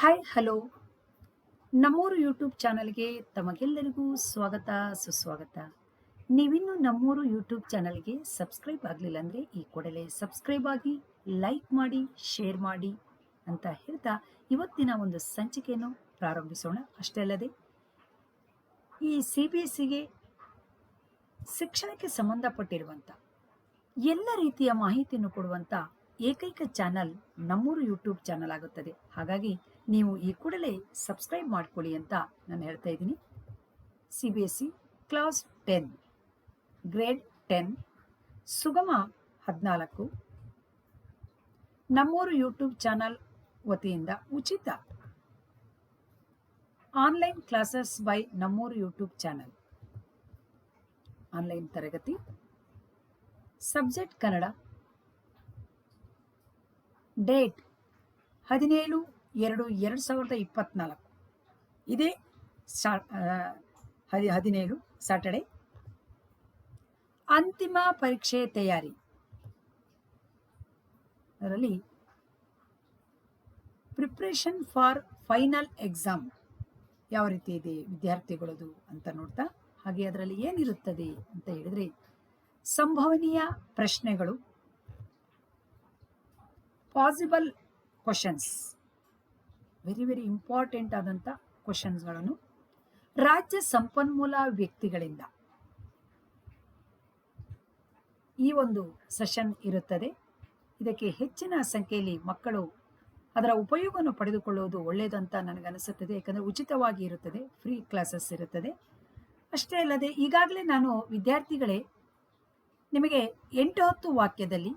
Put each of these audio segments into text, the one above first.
Hi hello ನಮ್ಮೂರು YouTube ಚಾನಲ್ಗೆ ತಮಗೆಲ್ಲರಿಗೂ ಸ್ವಾಗತ, ಸುಸ್ವಾಗತ. ನೀವಿನ್ನೂ ನಮ್ಮೂರು ಯೂಟ್ಯೂಬ್ ಚಾನಲ್ಗೆ ಸಬ್ಸ್ಕ್ರೈಬ್ ಆಗಲಿಲ್ಲ ಅಂದರೆ ಈ ಕೂಡಲೇ ಸಬ್ಸ್ಕ್ರೈಬ್ ಆಗಿ, ಲೈಕ್ ಮಾಡಿ, ಶೇರ್ ಮಾಡಿ ಅಂತ ಹೇಳ್ತಾ ಇವತ್ತಿನ ಒಂದು ಸಂಚಿಕೆಯನ್ನು ಪ್ರಾರಂಭಿಸೋಣ. ಅಷ್ಟೇ ಅಲ್ಲದೆ, ಈ ಸಿ ಬಿ ಎಸ್ ಸಿಗೆ ಶಿಕ್ಷಣಕ್ಕೆ ಸಂಬಂಧಪಟ್ಟಿರುವಂಥ, ಎಲ್ಲ ರೀತಿಯ ಮಾಹಿತಿಯನ್ನು ಕೊಡುವಂಥ ಏಕೈಕ ಚಾನಲ್ ನಮ್ಮೂರು ಯೂಟ್ಯೂಬ್ ಚಾನಲ್ ಆಗುತ್ತದೆ. ಹಾಗಾಗಿ ನೀವು ಈ ಕೂಡಲೇ ಸಬ್ಸ್ಕ್ರೈಬ್ ಮಾಡ್ಕೊಳ್ಳಿ ಅಂತ ನಾನು ಹೇಳ್ತಾ ಇದ್ದೀನಿ. C B S C class ten grade ten ಸುಗಮ ಹದಿನಾಲ್ಕು. ನಮ್ಮೂರು ಯೂಟ್ಯೂಬ್ ಚಾನಲ್ ವತಿಯಿಂದ ಉಚಿತ online classes by Nammuru YouTube channel. Online ತರಗತಿ, ಸಬ್ಜೆಕ್ಟ್ ಕನ್ನಡ ಡೇಟ್ ಹದಿನೇಳು ಎರಡು ಎರಡು ಸಾವಿರದ ಇಪ್ಪತ್ತ್ನಾಲ್ಕು ಇದೇ ಸಾ ಹದಿ, ಹದಿನೇಳು ಸಾಟರ್ಡೆ ಅಂತಿಮ ಪರೀಕ್ಷೆ ತಯಾರಿ. ಅದರಲ್ಲಿ ಪ್ರಿಪ್ರೇಷನ್ ಫಾರ್ ಫೈನಲ್ ಎಕ್ಸಾಮ್ ಯಾವ ರೀತಿ ಇದೆ, ವಿದ್ಯಾರ್ಥಿಗಳದು ಅಂತ ನೋಡ್ತಾ, ಹಾಗೆ ಅದರಲ್ಲಿ ಏನಿರುತ್ತದೆ ಅಂತ ಹೇಳಿದ್ರೆ, ಸಂಭವನೀಯ ಪ್ರಶ್ನೆಗಳು possible questions very very important ಆದಂಥ ಕ್ವಶನ್ಸ್ಗಳನ್ನು ರಾಜ್ಯ ಸಂಪನ್ಮೂಲ ವ್ಯಕ್ತಿಗಳಿಂದ ಈ ಒಂದು ಸೆಷನ್ ಇರುತ್ತದೆ. ಇದಕ್ಕೆ ಹೆಚ್ಚಿನ ಸಂಖ್ಯೆಯಲ್ಲಿ ಮಕ್ಕಳು ಅದರ ಉಪಯೋಗವನ್ನು ಪಡೆದುಕೊಳ್ಳುವುದು ಒಳ್ಳೆಯದಂತ ನನಗನಿಸುತ್ತದೆ ಯಾಕಂದರೆ ಉಚಿತವಾಗಿ ಇರುತ್ತದೆ ಫ್ರೀ ಕ್ಲಾಸಸ್ ಇರುತ್ತದೆ. ಅಷ್ಟೇ ಅಲ್ಲದೆ ಈಗಾಗಲೇ ನಾನು ವಿದ್ಯಾರ್ಥಿಗಳೇ, ನಿಮಗೆ ಎಂಟು ಹತ್ತು ವಾಕ್ಯದಲ್ಲಿ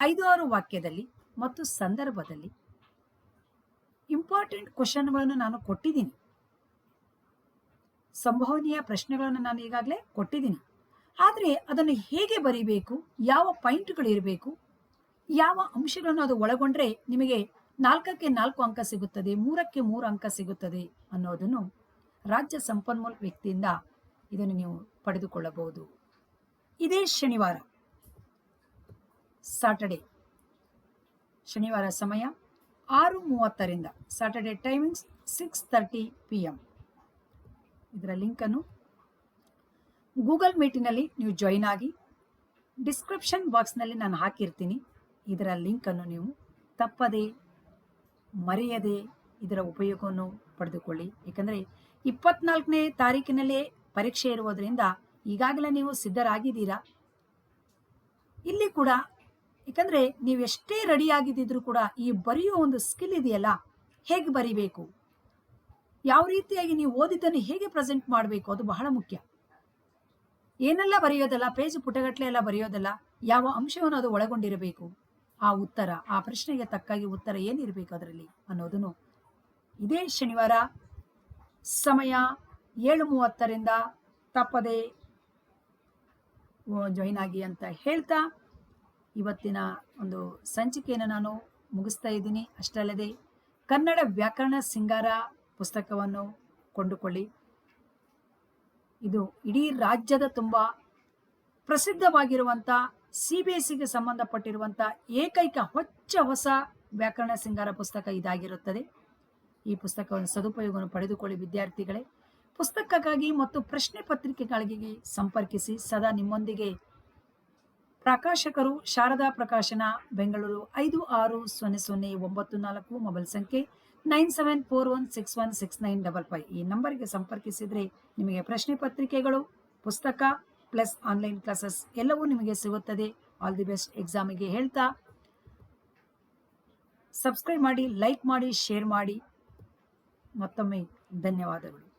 ಐದು ಆರು ವಾಕ್ಯದಲ್ಲಿ ಮತ್ತು ಸಂದರ್ಭದಲ್ಲಿ ಇಂಪಾರ್ಟೆಂಟ್ ಕ್ವಶನ್ಗಳನ್ನು ನಾನು ಕೊಟ್ಟಿದ್ದೀನಿ. ಸಂಭವನೀಯ ಪ್ರಶ್ನೆಗಳನ್ನು ನಾನು ಈಗಾಗಲೇ ಕೊಟ್ಟಿದ್ದೀನಿ. ಆದರೆ ಅದನ್ನು ಹೇಗೆ ಬರೀಬೇಕು, ಯಾವ ಪಾಯಿಂಟ್ಗಳು ಇರಬೇಕು, ಯಾವ ಅಂಶಗಳನ್ನು ಅದು ಒಳಗೊಂಡ್ರೆ ನಿಮಗೆ ನಾಲ್ಕಕ್ಕೆ ನಾಲ್ಕು ಅಂಕ ಸಿಗುತ್ತದೆ, ಮೂರಕ್ಕೆ ಮೂರು ಅಂಕ ಸಿಗುತ್ತದೆ ಅನ್ನೋದನ್ನು ರಾಜ್ಯ ಸಂಪನ್ಮೂಲ ವ್ಯಕ್ತಿಯಿಂದ ಇದನ್ನು ನೀವು ಪಡೆದುಕೊಳ್ಳಬಹುದು. ಇದೇ ಶನಿವಾರ. ಸಾಟರ್ಡೆ ಶನಿವಾರ ಸಮಯ ಆರು ಮೂವತ್ತರಿಂದ Saturday timings six thirty P M ಇದರ ಲಿಂಕನ್ನು ಗೂಗಲ್ ಮೀಟಿನಲ್ಲಿ ನೀವು ಜಾಯಿನ್ ಆಗಿ ಡಿಸ್ಕ್ರಿಪ್ಷನ್ ಬಾಕ್ಸ್ನಲ್ಲಿ ನಾನು ಹಾಕಿರ್ತೀನಿ. ಇದರ ಲಿಂಕನ್ನು ನೀವು ತಪ್ಪದೇ, ಮರೆಯದೆ ಇದರ ಉಪಯೋಗವನ್ನು ಪಡೆದುಕೊಳ್ಳಿ. ಏಕೆಂದರೆ ಇಪ್ಪತ್ನಾಲ್ಕನೇ ತಾರೀಕಿನಲ್ಲೇ ಪರೀಕ್ಷೆ ಇರುವುದರಿಂದ ಈಗಾಗಲೇ ನೀವು ಸಿದ್ಧರಾಗಿದ್ದೀರಾ? ಇಲ್ಲಿ ಕೂಡ ಯಾಕಂದ್ರೆ ನೀವು ಎಷ್ಟೇ ರೆಡಿ ಆಗಿದ್ದಿದ್ರು ಕೂಡ ಈ ಬರೆಯೋ ಒಂದು ಸ್ಕಿಲ್ ಇದೆಯಲ್ಲ, ಹೇಗೆ ಬರಿಬೇಕು? ಯಾವ ರೀತಿಯಾಗಿ ನೀವು ಓದಿದ್ದನ್ನು ಹೇಗೆ ಪ್ರೆಸೆಂಟ್ ಮಾಡಬೇಕು? ಅದು ಬಹಳ ಮುಖ್ಯ. ಏನೆಲ್ಲ ಬರೆಯೋದಲ್ಲ ಪೇಜ್ ಪುಟಗಟ್ಟಲೆ ಎಲ್ಲ ಬರೆಯೋದಲ್ಲ, ಯಾವ ಅಂಶವನ್ನು ಅದು ಒಳಗೊಂಡಿರಬೇಕು? ಆ ಉತ್ತರ, ಆ ಪ್ರಶ್ನೆಗೆ ತಕ್ಕಾಗಿ ಉತ್ತರ ಏನಿರಬೇಕು ಅದರಲ್ಲಿ ಅನ್ನೋದನ್ನು ಇದೇ ಶನಿವಾರ ಸಮಯ ಏಳು ಮೂವತ್ತರಿಂದ ತಪ್ಪದೆ ಜಾಯಿನ್ ಆಗಿ ಅಂತ ಹೇಳ್ತಾ ಇವತ್ತಿನ ಒಂದು ಸಂಚಿಕೆಯನ್ನು ನಾನು ಮುಗಿಸ್ತಾ ಇದ್ದೀನಿ. ಅಷ್ಟಲ್ಲದೆ ಕನ್ನಡ ವ್ಯಾಕರಣ ಸಿಂಗಾರ ಪುಸ್ತಕವನ್ನು ಕೊಂಡುಕೊಳ್ಳಿ. ಇದು ಇಡೀ ರಾಜ್ಯದ ತುಂಬ ಪ್ರಸಿದ್ಧವಾಗಿರುವಂಥ, ಸಿ ಬಿ ಎಸ್ ಸಿಗೆ ಸಂಬಂಧಪಟ್ಟಿರುವಂಥ ಏಕೈಕ ಹೊಚ್ಚ ಹೊಸ ವ್ಯಾಕರಣ ಸಿಂಗಾರ ಪುಸ್ತಕ ಇದಾಗಿರುತ್ತದೆ. ಈ ಪುಸ್ತಕವನ್ನು ಸದುಪಯೋಗವನ್ನು ಪಡೆದುಕೊಳ್ಳಿ ವಿದ್ಯಾರ್ಥಿಗಳೇ. ಪುಸ್ತಕಕ್ಕಾಗಿ ಮತ್ತು ಪ್ರಶ್ನೆ ಪತ್ರಿಕೆಗಳಿಗೆ ಸಂಪರ್ಕಿಸಿ. ಸದಾ ನಿಮ್ಮೊಂದಿಗೆ ಪ್ರಕಾಶಕರು ಶಾರದಾ ಪ್ರಕಾಶನ, ಬೆಂಗಳೂರು ಐದು ಆರು ಸೊನ್ನೆ ಸೊನ್ನೆ ಒಂಬತ್ತು ನಾಲ್ಕು ಮೊಬೈಲ್ ಸಂಖ್ಯೆ nine seven four one six one six nine double five. ಈ ನಂಬರ್ಗೆ ಸಂಪರ್ಕಿಸಿದರೆ ನಿಮಗೆ ಪ್ರಶ್ನೆ ಪತ್ರಿಕೆಗಳು, ಪುಸ್ತಕ ಪ್ಲಸ್ ಆನ್ಲೈನ್ ಕ್ಲಾಸಸ್ ಎಲ್ಲವೂ ನಿಮಗೆ ಸಿಗುತ್ತದೆ. ಆಲ್ ದಿ ಬೆಸ್ಟ್ ಎಕ್ಸಾಮಿಗೆ ಹೇಳ್ತಾ ಸಬ್ಸ್ಕ್ರೈಬ್ ಮಾಡಿ, ಲೈಕ್ ಮಾಡಿ, ಶೇರ್ ಮಾಡಿ. ಮತ್ತೊಮ್ಮೆ ಧನ್ಯವಾದಗಳು.